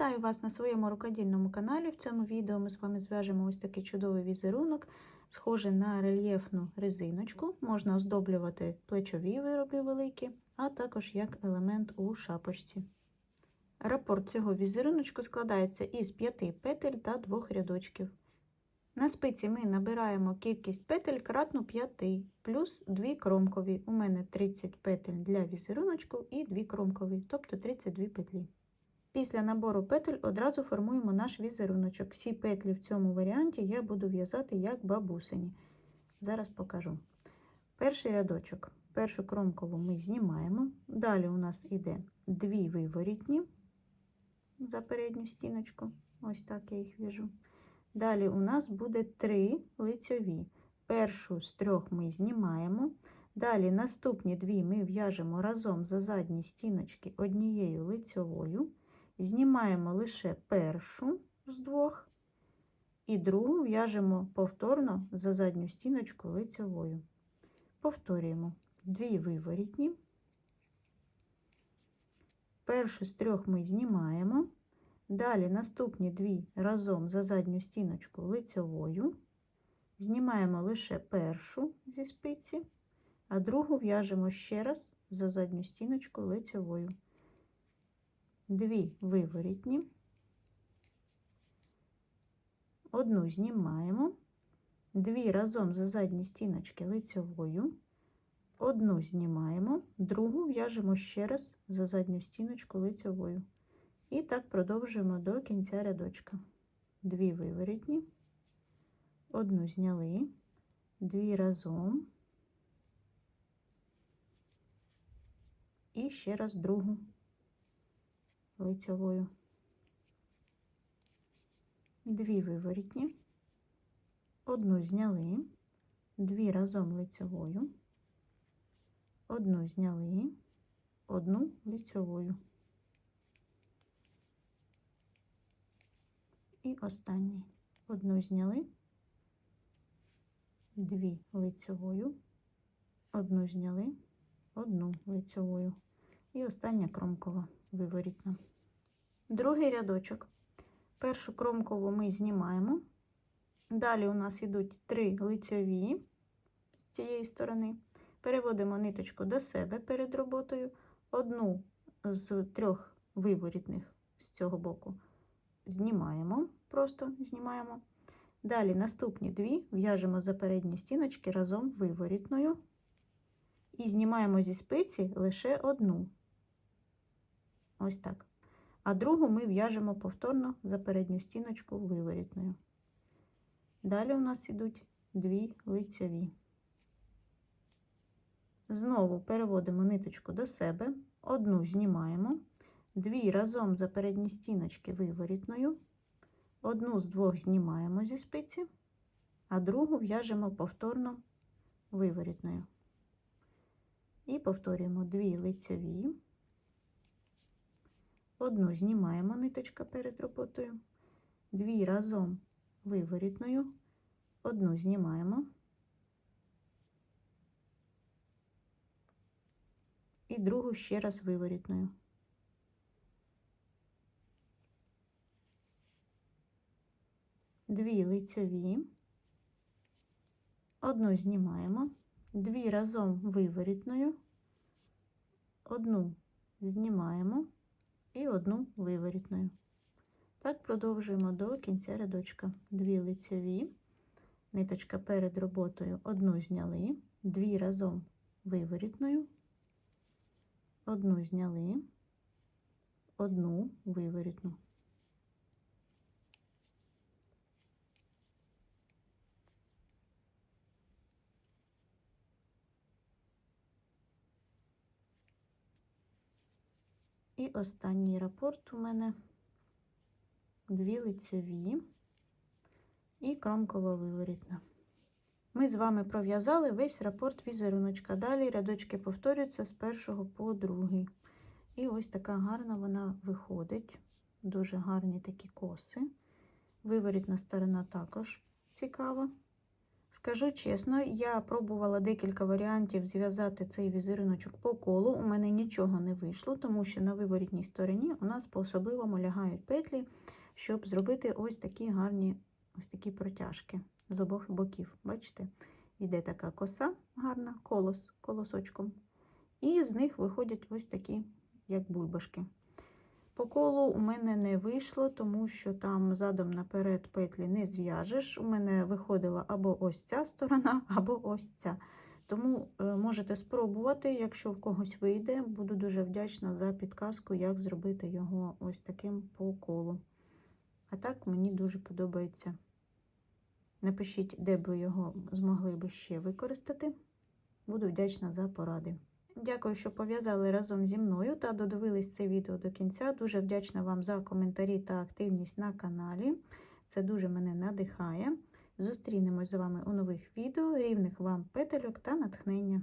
Вітаю вас на своєму рукодільному каналі. В цьому відео ми з вами зв'яжемо ось такий чудовий візерунок, схожий на рельєфну резиночку. Можна оздоблювати плечові вироби великі, а також як елемент у шапочці. Рапорт цього візеруночку складається із 5 петель та 2 рядочків. На спиці ми набираємо кількість петель кратну 5, плюс 2 кромкові. У мене 30 петель для візеруночку і 2 кромкові, тобто 32 петлі. Після набору петель одразу формуємо наш візеруночок. Всі петлі в цьому варіанті я буду в'язати як бабусині. Зараз покажу. Перший рядочок, першу кромкову ми знімаємо. Далі у нас йде дві виворітні за передню стіночку. Ось так я їх в'яжу. Далі у нас буде три лицьові. Першу з трьох ми знімаємо. Далі наступні дві ми в'яжемо разом за задні стіночки однією лицьовою. Знімаємо лише першу з двох, і другу в'яжемо повторно за задню стіночку лицьовою. Повторюємо дві виворітні. Першу з трьох ми знімаємо. Далі наступні дві разом за задню стіночку лицьовою. Знімаємо лише першу зі спиці, а другу в'яжемо ще раз за задню стіночку лицьовою. Дві виворітні, одну знімаємо, дві разом за задні стіночки лицьовою, одну знімаємо, другу в'яжемо ще раз за задню стіночку лицьовою. І так продовжуємо до кінця рядочка. Дві виворітні, одну зняли, дві разом. І ще раз другу лицьовою. Дві виворітні, одну зняли, дві разом лицьовою, одну зняли, одну лицьовою. І останній. Одну зняли, дві лицьовою, одну зняли, одну лицьовою. І остання кромкова виворітна. Другий рядочок. Першу кромкову ми знімаємо. Далі у нас йдуть три лицьові з цієї сторони. Переводимо ниточку до себе перед роботою. Одну з трьох виворітних з цього боку знімаємо, просто знімаємо. Далі наступні дві в'яжемо за передні стіночки разом виворітною. І знімаємо зі спиці лише одну. Ось так. А другу ми в'яжемо повторно за передню стіночку виворітною. Далі у нас ідуть дві лицьові. Знову переводимо ниточку до себе, одну знімаємо, дві разом за передні стіночки виворітною, одну з двох знімаємо зі спиці, а другу в'яжемо повторно виворітною. І повторюємо дві лицьові. Одну знімаємо ниточка перед роботою, дві разом виворітною, одну знімаємо. І другу ще раз виворітною. Дві лицьові, одну знімаємо, дві разом виворітною, одну знімаємо і одну виворітною. Так продовжуємо до кінця рядочка. Дві лицьові, ниточка перед роботою, одну зняли, дві разом виворітною, одну зняли, одну виворітну. І останній рапорт у мене дві лицеві і кромкова виворітна. Ми з вами пров'язали весь рапорт візеруночка. Далі рядочки повторюються з першого по другий. І ось така гарна вона виходить. Дуже гарні такі коси. Виворітна сторона також цікава. Скажу чесно, я пробувала декілька варіантів зв'язати цей візеруночок по колу. У мене нічого не вийшло, тому що на виворітній стороні у нас по-особливому лягають петлі, щоб зробити ось такі гарні ось такі протяжки з обох боків. Бачите? Йде така коса гарна, колос колосочком. І з них виходять ось такі, як бульбашки. По колу у мене не вийшло, тому що там задом наперед петлі не зв'яжеш. У мене виходила або ось ця сторона, або ось ця. Тому е, можете спробувати, якщо в когось вийде, буду дуже вдячна за підказку, як зробити його ось таким по колу. А так мені дуже подобається. Напишіть, де би його змогли би ще використати. Буду вдячна за поради. Дякую, що пов'язали разом зі мною та додивились це відео до кінця. Дуже вдячна вам за коментарі та активність на каналі. Це дуже мене надихає. Зустрінемось з вами у нових відео. Рівних вам петельок та натхнення.